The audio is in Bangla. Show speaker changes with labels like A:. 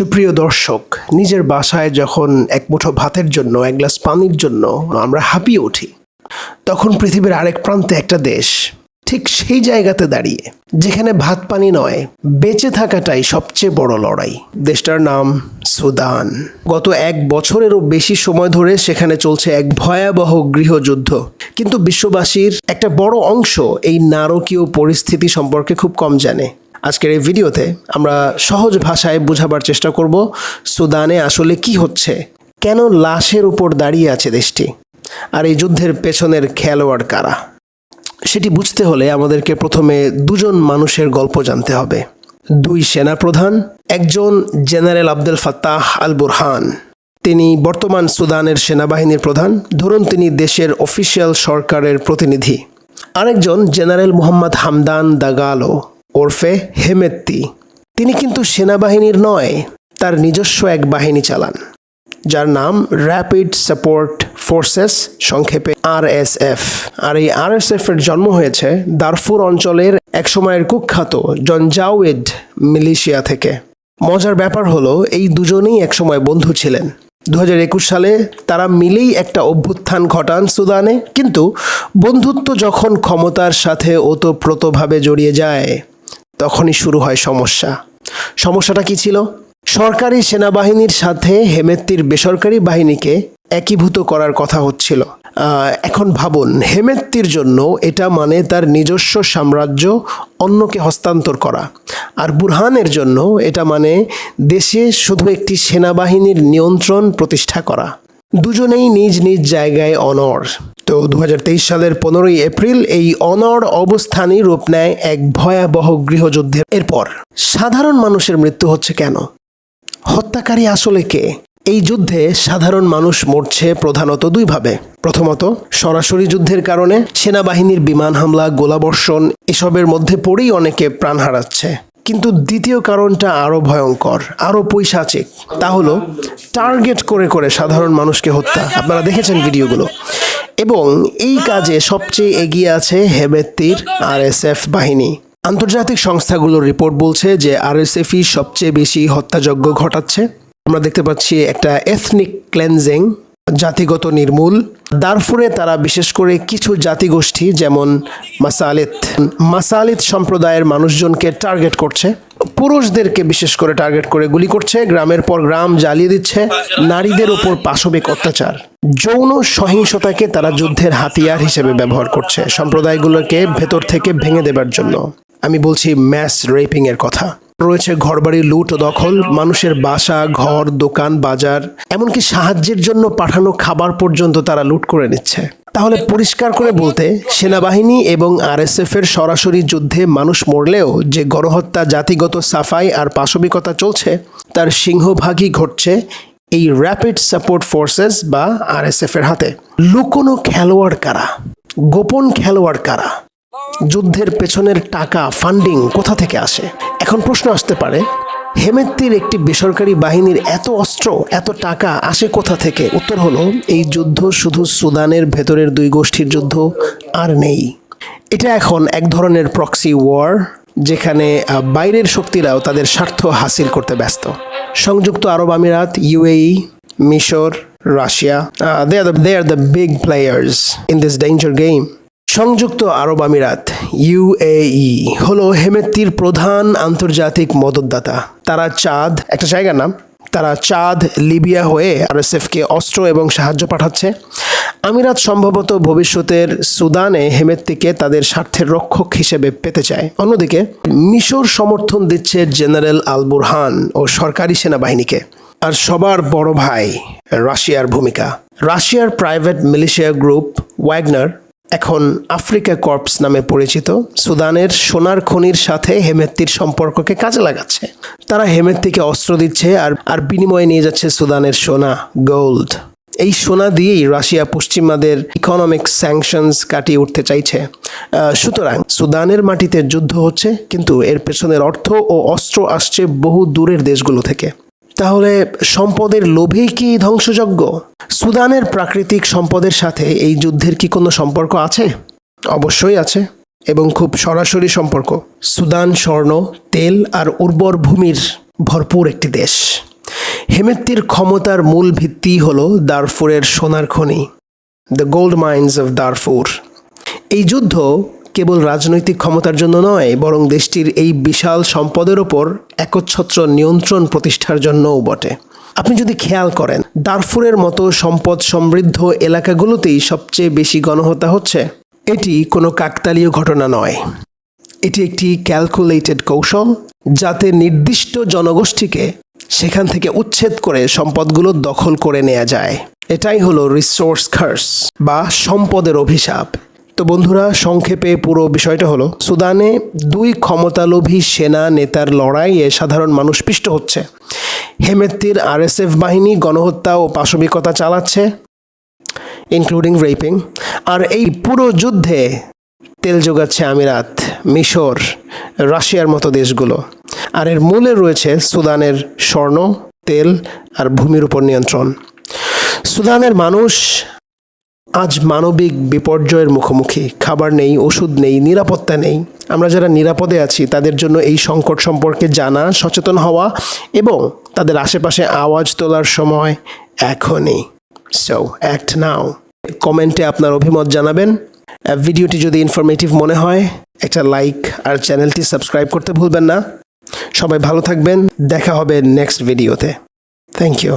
A: সুপ্রিয় দর্শক, নিজের বাসায় যখন এক মুঠো ভাতের জন্য, এক গ্লাস পানির জন্য আমরা হাঁপিয়ে উঠি, তখন পৃথিবীর আরেক প্রান্তে একটা দেশ ঠিক সেই জায়গাতে দাঁড়িয়ে, যেখানে ভাত পানি নয়, বেঁচে থাকাটাই সবচেয়ে বড় লড়াই। দেশটার নাম সুদান। গত এক বছরেরও বেশি সময় ধরে সেখানে চলছে এক ভয়াবহ গৃহযুদ্ধ। কিন্তু বিশ্ববাসীর একটা বড় অংশ এই নারকীয় পরিস্থিতি সম্পর্কে খুব কম জানে। আজকের এই ভিডিওতে আমরা সহজ ভাষায় বোঝাবার চেষ্টা করব সুদানে আসলে কি হচ্ছে, কেন লাশের উপর দাঁড়িয়ে আছে দেশটি, আর এই যুদ্ধের পেছনের খেলোয়াড় কারা। সেটি বুঝতে হলে আমাদেরকে প্রথমে দুজন মানুষের গল্প জানতে হবে। দুই সেনাপ্রধান, একজন general Abdul Fattah al Burhan তিনি বর্তমান সুদানের সেনাবাহিনীর প্রধান, ধরুন তিনি দেশের অফিসিয়াল সরকারের প্রতিনিধি। আরেকজন জেনারেল মোহাম্মদ হামদান দাগালো ওরফে হেমেত্তি। তিনি কিন্তু সেনাবাহিনীর নয়, তার নিজস্ব এক বাহিনী চালান, যার নাম র্যাপিড সাপোর্ট ফোর্সেস সংক্ষেপে আরএসএফ আর এই আরএসএফ এর জন্ম হয়েছে দারফুর অঞ্চলের একসময়ের কুখ্যাত জনজাওয়েড মিলিশিয়া থেকে। মজার ব্যাপার হলো, এই দুজনেই একসময় বন্ধু ছিলেন। দু হাজার একুশ সালে তারা মিলেই একটা অভ্যুত্থান ঘটান সুদানে, কিন্তু বন্ধুত্ব যখন ক্ষমতার সাথে ওতপ্রোতভাবে জড়িয়ে যায় তখনই শুরু হয় সমস্যা। সমস্যাটা কি ছিল? সরকারি সেনাবাহিনীর সাথে হেমেত্তির বেসরকারি বাহিনীকে একীভূত করার কথা হচ্ছিল। এখন ভাবুন হেমেত্তির জন্য এটা মানে তার নিজস্ব সাম্রাজ্য অন্যকে হস্তান্তর করা। আর বুরহানের জন্য এটা মানে দেশে শুধু একটি সেনাবাহিনীর নিয়ন্ত্রণ প্রতিষ্ঠা করা। দুজনেই নিজ নিজ জায়গায় অনর তো দু হাজার তেইশ সালের পনেরোই এপ্রিল এই অনর অবস্থানই রূপ নেয় এক ভয়াবহ গৃহযুদ্ধের এরপর। সাধারণ মানুষের মৃত্যু হচ্ছে কেন? হত্যাকারী আসলে কে? এই যুদ্ধে সাধারণ মানুষ মরছে প্রধানত দুইভাবে প্রথমত, সরাসরি যুদ্ধের কারণে সেনাবাহিনীর বিমান হামলা, গোলাবর্ষণ এসবের মধ্যে পড়েই অনেকে প্রাণ হারাচ্ছে। কিন্তু দ্বিতীয় কারণটা আরও ভয়ঙ্কর আরও পৈশাচিক। তা হলো, টার্গেট করে করে সাধারণ মানুষকে হত্যা। আপনারা দেখেছেন ভিডিওগুলো। এবং এই কাজে সবচেয়ে এগিয়ে আছে হেমেত্তির আরএসএফ বাহিনী। আন্তর্জাতিক সংস্থাগুলোর রিপোর্ট বলছে যে আরএসএফই সবচেয়ে বেশি হত্যাযজ্ঞ ঘটাচ্ছে। আমরা দেখতে পাচ্ছি একটা এথনিক ক্লেনজিং, জাতিগত নির্মূল। দারফুরে তারা বিশেষ করে কিছু জাতিগোষ্ঠী যেমন মাসালিত। মাসালিত সম্প্রদায়ের মানুষজনকে টার্গেট করছে। পুরুষদেরকে বিশেষ করে টার্গেট করে গুলি করছে। গ্রামের পর গ্রাম জ্বালিয়ে দিচ্ছে। নারীদের ওপর পাশবিক অত্যাচার। যৌন সহিংসতাকে তারা যুদ্ধের হাতিয়ার হিসেবে ব্যবহার করছে। সম্প্রদায়গুলোকে ভেতর থেকে ভেঙে দেবার জন্য। আমি বলছি ম্যাস রেপিং এর কথা। রয়েছে ঘরবাড়ি লুট ও দখল, মানুষের বাসা, ঘর, দোকান, বাজার, এমনকি সাহায্যের জন্য পাঠানো খাবার পর্যন্ত তারা লুট করে নিচ্ছে। তাহলে পরিষ্কার করে বলতে, সেনাবাহিনী এবং আরএসএফ এর সরাসরি যুদ্ধে মানুষ মরলেও যে গণহত্যা, জাতিগত সাফাই আর পাশবিকতা চলছে, তার সিংহভাগই ঘটছে এই র্যাপিড সাপোর্ট ফোর্সেস বা আরএসএফ এর হাতে। লুকোনো খেলোয়াড় কারা? গোপন খেলোয়াড় কারা? যুদ্ধের পেছনের টাকা ফান্ডিং কোথা থেকে আসে? এখন প্রশ্ন আসতে পারে হেমেত্তির একটি বেসরকারি বাহিনীর এত অস্ত্র, এত টাকা আসে কোথা থেকে? উত্তর হলো, এই যুদ্ধ শুধু সুদানের ভেতরের দুই গোষ্ঠীর যুদ্ধ আর নেই। এটা এখন এক ধরনের প্রক্সি ওয়ার যেখানে বাইরের শক্তিরাও তাদের স্বার্থ হাসিল করতে ব্যস্ত। সংযুক্ত আরব আমিরাত ইউএই মিশর, Russia they are they are the big players in this danger game সংযুক্ত আরব আমিরাত ইউএই হলো হেমেত্তির প্রধান আন্তর্জাতিক মদতদাতা। তারা চাঁদ, একটা জায়গার নাম, তারা চাঁদ লিবিয়া হয়ে আরএসএফকে অস্ত্র এবং সাহায্য পাঠাচ্ছে। আমিরাত সম্ভবত ভবিষ্যতের সুদানে হেমেত্তিকে তাদের স্বার্থের রক্ষক হিসেবে পেতে চায়। অন্যদিকে, মিশর সমর্থন দিচ্ছে জেনারেল আল বুরহান ও সরকারি সেনাবাহিনীকে। আর সবার বড় ভাই, রাশিয়ার ভূমিকা। রাশিয়ার প্রাইভেট মিলিশিয়া গ্রুপ, ওয়াগনার এখন আফ্রিকা কর্পস নামে পরিচিত, সুদানের সোনার খনির সাথে হেমেত্তির সম্পর্ককে কাজে লাগাচ্ছে। তারা হেমেত্তিকে অস্ত্র দিচ্ছে আর আর বিনিময়ে নিয়ে যাচ্ছে সুদানের সোনা গোল্ড এই সোনা দিয়েই রাশিয়া পশ্চিমাদের ইকোনমিক স্যাংশনস কাটিয়ে উঠতে চাইছে। সুতরাং সুদানের মাটিতে যুদ্ধ হচ্ছে, কিন্তু এর পেছনের অর্থ ও অস্ত্র আসছে বহু দূরের দেশগুলো থেকে। তাহলে সম্পদের লোভেই কি ধ্বংসযজ্ঞ? সুদানের প্রাকৃতিক সম্পদের সাথে এই যুদ্ধের কি কোনো সম্পর্ক আছে? অবশ্যই আছে, এবং খুব সরাসরি সম্পর্ক। সুদান স্বর্ণ, তেল আর উর্বর ভূমির ভরপুর একটি দেশ। হেমেত্তির ক্ষমতার মূল ভিত্তি হল দারফুরের সোনার খনি the gold mines of Darfur এই যুদ্ধ কেবল রাজনৈতিক ক্ষমতার জন্য নয়, বরং দেশটির এই বিশাল সম্পদের ওপর একচ্ছত্র নিয়ন্ত্রণ প্রতিষ্ঠার জন্যও বটে। আপনি যদি খেয়াল করেন, দারফুরের মতো সম্পদ সমৃদ্ধ এলাকাগুলোতেই সবচেয়ে বেশি গণহত্যা হচ্ছে। এটি কোনো কাকতালীয় ঘটনা নয়। এটি একটি ক্যালকুলেটেড কৌশল যাতে নির্দিষ্ট জনগোষ্ঠীকে সেখান থেকে উচ্ছেদ করে সম্পদগুলো দখল করে নেওয়া যায়। এটাই হলো রিসোর্স খার্স বা সম্পদের অভিশাপ। তো বন্ধুরা, সংক্ষেপে পুরো বিষয়টা হলো, সুদানে দুই ক্ষমতালোভী সেনা নেতার লড়াইয়ে সাধারণ মানুষ পিষ্ট হচ্ছে। হেমেত্তির আরএসএফ বাহিনী গণহত্যা ও পাশবিকতা চালাচ্ছে ইনক্লুডিং রেপিং আর এই পুরো যুদ্ধে তেল যোগাচ্ছে আমিরাত, মিশর, রাশিয়ার মতো দেশগুলো। আর এর মূলে রয়েছে সুদানের স্বর্ণ, তেল আর ভূমির উপর নিয়ন্ত্রণ। সুদানের মানুষ আজ মানবিক বিপর্যয়ের মুখোমুখি, খাবার নেই, ওষুধ নেই, নিরাপত্তা নেই। আমরা যারা নিরাপদে আছি, তাদের জন্য এই সংকট সম্পর্কে জানা, সচেতন হওয়া এবং তাদের আশেপাশে আওয়াজ তোলার সময় এখনই। সো অ্যাক্ট নাও কমেন্টে আপনার অভিমত জানাবেন। ভিডিওটি যদি ইনফরমেটিভ মনে হয়, একটা লাইক আর চ্যানেলটি সাবস্ক্রাইব করতে ভুলবেন না। সবাই ভালো থাকবেন। দেখা হবে নেক্সট ভিডিওতে থ্যাংক ইউ